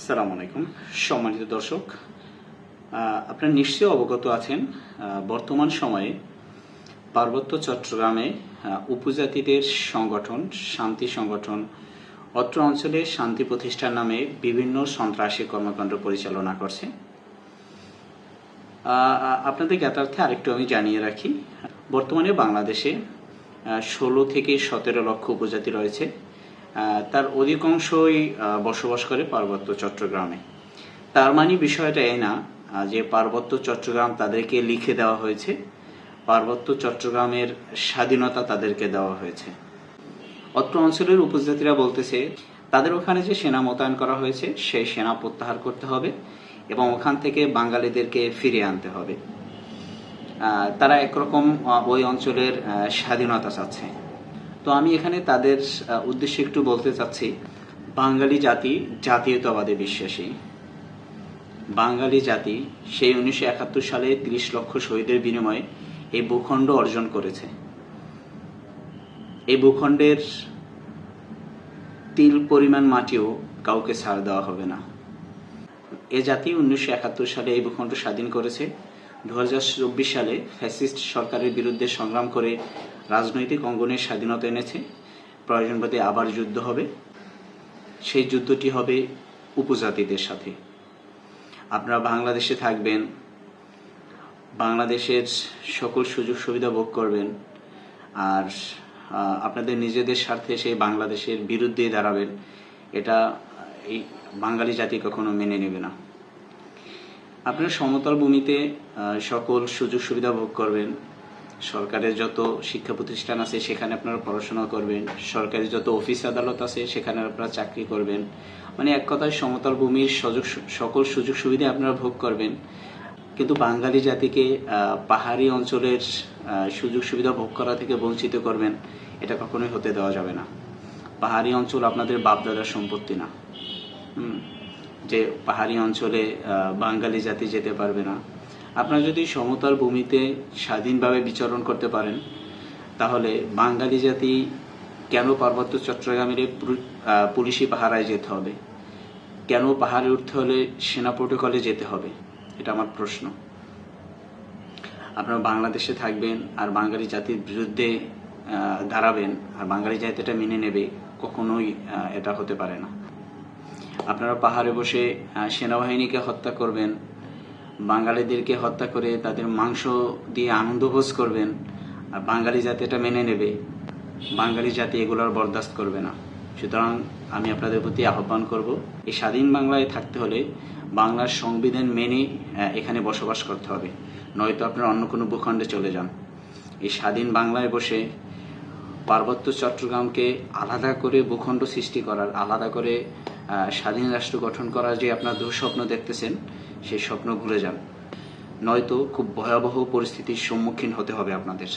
সালাম আলাইকুম, সম্মানিত দর্শক। আপনারা নিশ্চয়ই অবগত আছেন বর্তমান সময়ে পার্বত্য চট্টগ্রামে উপজাতিদের সংগঠন, শান্তি সংগঠন, অত্র অঞ্চলে শান্তি প্রতিষ্ঠার নামে বিভিন্ন সন্ত্রাসী কর্মকাণ্ড পরিচালনা করছে। আপনাদের জ্ঞাতার্থে আরেকটু আমি জানিয়ে রাখি, বর্তমানে বাংলাদেশে ষোলো থেকে সতেরো লক্ষ উপজাতি রয়েছে। তার অধিকাংশই বসবাস করে পার্বত্য চট্টগ্রামে। তার মানে বিষয়টা এই না যে পার্বত্য চট্টগ্রাম তাদেরকে লিখে দেওয়া হয়েছে, পার্বত্য চট্টগ্রামের স্বাধীনতা তাদেরকে দেওয়া হয়েছে। অত্র অঞ্চলের উপজাতিরা বলতেছে, তাদের ওখানে যে সেনা মোতায়েন করা হয়েছে, সেই সেনা প্রত্যাহার করতে হবে এবং ওখান থেকে বাঙালিদেরকে ফিরিয়ে আনতে হবে। তারা একরকম ওই অঞ্চলের স্বাধীনতা চাচ্ছে। তো আমি এখানে তাদের উদ্দেশ্যে একটু বলতে চাচ্ছি। বাঙালি জাতি জাতীয়তাবাদে বিশ্বাসী। বাঙালি জাতি সেই উনিশশো একাত্তর সালে তিরিশ লক্ষ শহীদের বিনিময়ে এই ভূখণ্ড অর্জন করেছে। এই ভূখণ্ডের তিল পরিমাণ মাটিও কাউকে ছাড় দেওয়া হবে না। এ জাতি উনিশশো একাত্তর সালে এই ভূখণ্ড স্বাধীন করেছে। দু হাজার চব্বিশ সালে ফ্যাসিস্ট সরকারের বিরুদ্ধে সংগ্রাম করে রাজনৈতিক অঙ্গনের স্বাধীনতা এনেছে। প্রয়োজনবাদে আবার যুদ্ধ হবে। সেই যুদ্ধটি হবে উপজাতিদের সাথে। আপনারা বাংলাদেশে থাকবেন, বাংলাদেশের সকল সুযোগ সুবিধা ভোগ করবেন, আর আপনাদের নিজেদের স্বার্থে সেই বাংলাদেশের বিরুদ্ধে দাঁড়াবেন, এটা এই বাঙালি জাতি কখনো মেনে নেবে না। আপনারা সমতল ভূমিতে সকল সুযোগ সুবিধা ভোগ করবেন। সরকারের যত শিক্ষা প্রতিষ্ঠান আছে, সেখানে আপনারা পড়াশোনা করবেন। সরকারি যত অফিস আদালত আছে, সেখানে আপনারা চাকরি করবেন। মানে এক কথায় সমতল ভূমির সুযোগ, সকল সুযোগ সুবিধা আপনারা ভোগ করবেন। কিন্তু বাঙালি জাতিকে পাহাড়ি অঞ্চলের সুযোগ সুবিধা ভোগ করা থেকে বঞ্চিত করবেন, এটা কখনোই হতে দেওয়া যাবে না। পাহাড়ি অঞ্চল আপনাদের বাপদাদার সম্পত্তি না। যে পাহাড়ি অঞ্চলে বাঙালি জাতি যেতে পারবে না। আপনারা যদি সমতল ভূমিতে স্বাধীনভাবে বিচরণ করতে পারেন, তাহলে বাঙালি জাতি কেন পার্বত্য চট্টগ্রামের পুলিশি পাহারায় যেতে হবে? কেন পাহাড়ে উঠতে হলে সেনা প্রোটোকলে যেতে হবে? এটা আমার প্রশ্ন। আপনারা বাংলাদেশে থাকবেন আর বাঙালি জাতির বিরুদ্ধে দাঁড়াবেন, আর বাঙালি জাতি এটা মেনে নেবে, কখনোই এটা হতে পারে না। আপনারা পাহাড়ে বসে সেনাবাহিনীকে হত্যা করবেন বাঙালিদেরকে হত্যা করে তাদের মাংস দিয়ে আনন্দ ভোজ করবেন, আর বাঙালি জাতি এটা মেনে নেবে। বাঙালি জাতি এগুলোর বরদাস্ত করবে না। সুতরাং আমি আপনাদের প্রতি আহ্বান করব, এই স্বাধীন বাংলায় থাকতে হলে বাংলার সংবিধান মেনে এখানে বসবাস করতে হবে। নয়তো আপনার অন্য কোনো ভূখণ্ডে চলে যান। এই স্বাধীন বাংলায় বসে পার্বত্য চট্টগ্রামকে আলাদা করে ভূখণ্ড সৃষ্টি করার, আলাদা করে স্বাধীন রাষ্ট্র গঠন করার যে আপনার দুঃস্বপ্ন দেখতেছেন সেই স্বপ্ন ভুলে যান নয়তো খুব ভয়াবহ পরিস্থিতির সম্মুখীন হতে হবে আপনাদের।